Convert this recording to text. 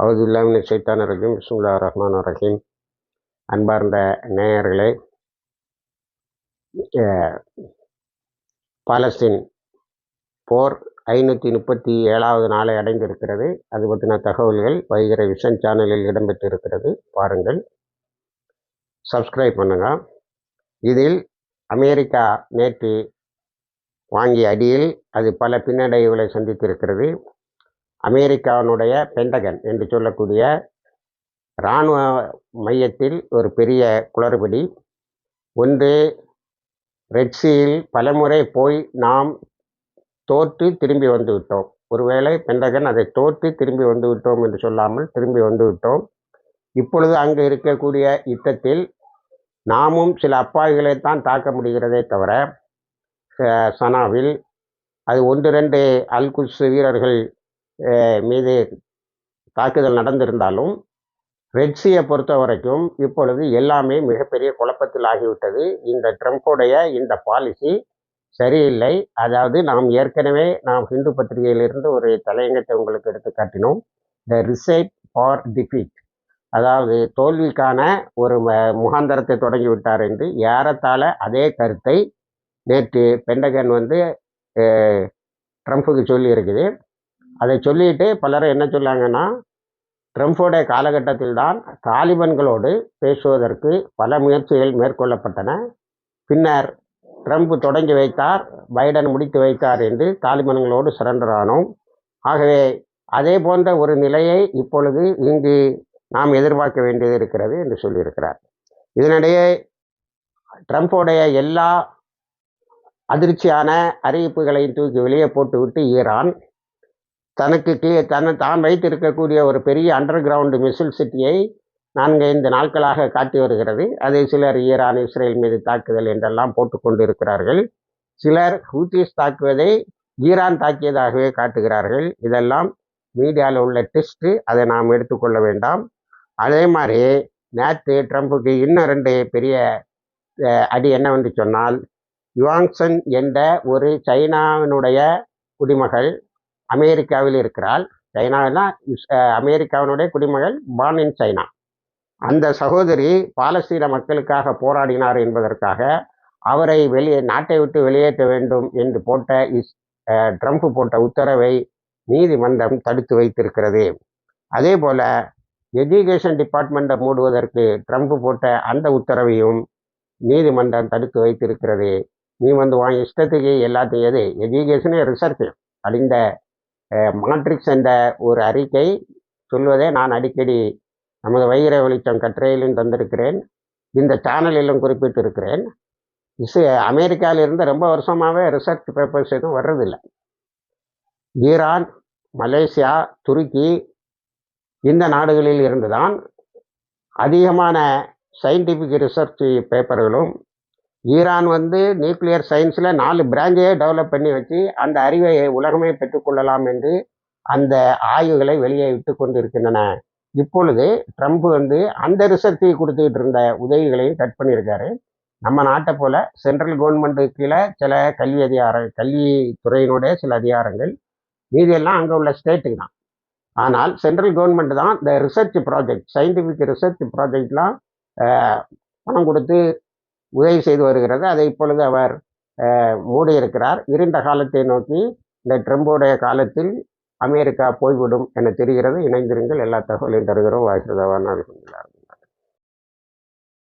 அவுதுல்லாமின் சைத்தான ரஜீம். பிஸ்முல்லா ரஹ்மான் ரஹீம். அன்பார்ந்த நேயர்களே பாலஸ்தீன் போர் ஐநூற்றி முப்பத்தி ஏழாவது நாளை அடைந்திருக்கிறது. அது பற்றின தகவல்கள் வைகிற விஷன் சேனலில் இடம்பெற்றிருக்கிறது. பாருங்கள். சப்ஸ்கிரைப் பண்ணுங்கள் இதில் அமெரிக்கா நேற்று வாங்கிய அடியில் அது பல பின்னடைவுகளை சந்தித்திருக்கிறது. அமெரிக்காவினுடைய பெண்டகன் என்று சொல்லக்கூடிய இராணுவ மையத்தில் ஒரு பெரிய குளறுபடி. ஒன்று ரெட்சியில் பலமுறை போய் நாம் தோற்று திரும்பி வந்து விட்டோம். ஒருவேளை பெண்டகன் அதை தோற்று திரும்பி வந்து விட்டோம் என்று சொல்லாமல் திரும்பி வந்து விட்டோம். இப்பொழுது அங்கு இருக்கக்கூடிய யுத்தத்தில் நாமும் சில அப்பாவிகளை தான் தாக்க முடிகிறதே தவிர சனாவில் அது ஒன்று ரெண்டு அல்குஸ் வீரர்கள் மீது தாக்குதல் நடந்திருந்தாலும் ரெட்ஸியை பொறுத்த வரைக்கும் இப்பொழுது எல்லாமே மிகப்பெரிய குழப்பத்தில் ஆகிவிட்டது. இந்த ட்ரம்ப்புடைய இந்த பாலிசி சரியில்லை. அதாவது நாம் ஏற்கனவே நாம் ஹிந்து பத்திரிகையிலிருந்து ஒரு தலையங்கத்தை உங்களுக்கு எடுத்து காட்டினோம். த ரிசைட் ஃபார் டிஃபீட் அதாவது தோல்விக்கான ஒரு முகாந்தரத்தை தொடங்கிவிட்டார் என்று ஏறத்தாழ அதே கருத்தை நேற்று பெண்டகன் வந்து ட்ரம்ப்புக்கு சொல்லி இருக்குது அதை சொல்லிட்டு பலரும் என்ன சொல்லாங்கன்னா ட்ரம்ப்போடைய காலகட்டத்தில் தான் தாலிபன்களோடு பேசுவதற்கு பல முயற்சிகள் மேற்கொள்ளப்பட்டன. பின்னர் ட்ரம்ப் தொடங்கி வைத்தார் பைடன் முடித்து வைத்தார் என்று தாலிபன்களோடு சரண்டர் ஆனோம். ஆகவே அதே போன்ற ஒரு நிலையை இப்பொழுது இங்கு நாம் எதிர்பார்க்க வேண்டியது இருக்கிறது என்று சொல்லியிருக்கிறார். இதனிடையே ட்ரம்ப்போடைய எல்லா அதிர்ச்சியான அறிவிப்புகளையும் தூக்கி வெளியே போட்டுவிட்டு ஈரான் தனக்கு கீழே தன்னை தான் வைத்திருக்கக்கூடிய ஒரு பெரிய அண்டர் கிரவுண்டு மிசில் சிட்டியை நான்கு ஐந்து நாட்களாக காட்டி வருகிறது. அதை சிலர் ஈரான் இஸ்ரேல் மீது தாக்குதல் என்றெல்லாம் போட்டுக்கொண்டு இருக்கிறார்கள் சிலர் ஹூத்திஸ் தாக்குவதை ஈரான் தாக்கியதாகவே காட்டுகிறார்கள். இதெல்லாம் மீடியாவில் உள்ள டெஸ்ட்டு அதை நாம் எடுத்துக்கொள்ள வேண்டாம். அதே மாதிரி நேற்று ட்ரம்ப்புக்கு இன்னும் ரெண்டு பெரிய அடி என்னவென்று சொன்னால் யுவாங்சன் என்ற ஒரு சைனாவினுடைய குடிமகள் அமெரிக்காவில் இருக்கிறாள். சைனாவில்னா அமெரிக்காவினுடைய குடிமகள் பான் இன் சைனா. அந்த சகோதரி பாலஸ்தீன மக்களுக்காக போராடினார் என்பதற்காக அவரை வெளியே நாட்டை விட்டு வெளியேற்ற வேண்டும் என்று போட்ட இஸ் ட்ரம்ப் போட்ட உத்தரவை நீதிமன்றம் தடுத்து வைத்திருக்கிறது. அதே போல எஜுகேஷன் டிபார்ட்மெண்ட்டை மூடுவதற்கு ட்ரம்ப் போட்ட அந்த உத்தரவையும் நீதிமன்றம் தடுத்து வைத்திருக்கிறது. நீ வந்து வாங்க இஷ்டத்துக்கு எல்லாத்தையும் எது எஜுகேஷனே ரிசர்ச் அழிந்த மாட்ரிக்ஸ் என்ற ஒரு அறிக்கை சொல்வதை நான் அடிக்கடி நமது வைர வெளிச்சம் கட்டுரையிலும் தந்திருக்கிறேன். இந்த சேனலிலும் குறிப்பிட்டிருக்கிறேன். இசை அமெரிக்காவிலிருந்து ரொம்ப வருஷமாகவே ரிசர்ச் பேப்பர்ஸ் எதுவும் வர்றதில்லை. ஈரான் மலேசியா துருக்கி இந்த நாடுகளில் இருந்து தான் அதிகமான சயின்டிஃபிக் ரிசர்ச் பேப்பர்களும் ஈரான் வந்து நியூக்ளியர் சயின்ஸில் நாலு பிராஞ்சையே டெவலப் பண்ணி வச்சு அந்த அறிவை உலகமே பெற்றுக்கொள்ளலாம் என்று அந்த ஆய்வுகளை வெளியே விட்டு கொண்டு இருக்கின்றன இப்பொழுது ட்ரம்ப் வந்து அந்த ரிசர்ச்சை கொடுத்துக்கிட்டு இருந்த உதவிகளையும் கட் பண்ணியிருக்காரு. நம்ம நாட்டை போல சென்ட்ரல் கவர்மெண்ட்டு கீழே சில கல்வி அதிகார கல்வித்துறையினுடைய சில அதிகாரங்கள் மீதியெல்லாம் அங்கே உள்ள ஸ்டேட்டுக்கு தான். ஆனால் சென்ட்ரல் கவர்மெண்ட் தான் இந்த ரிசர்ச் ப்ராஜெக்ட் சயின்டிஃபிக் ரிசர்ச் ப்ராஜெக்ட்லாம் பணம் கொடுத்து உதவி செய்து வருகிறது. அதை இப்பொழுது அவர் மூடியிருக்கிறார். இருண்ட காலத்தை நோக்கி இந்த ட்ரம்போடைய காலத்தில் அமெரிக்கா போய்விடும் என தெரிகிறது. இணைந்திருங்கள். எல்லா தகவலையும் தருகிறோம். வாய்க்கிறதவான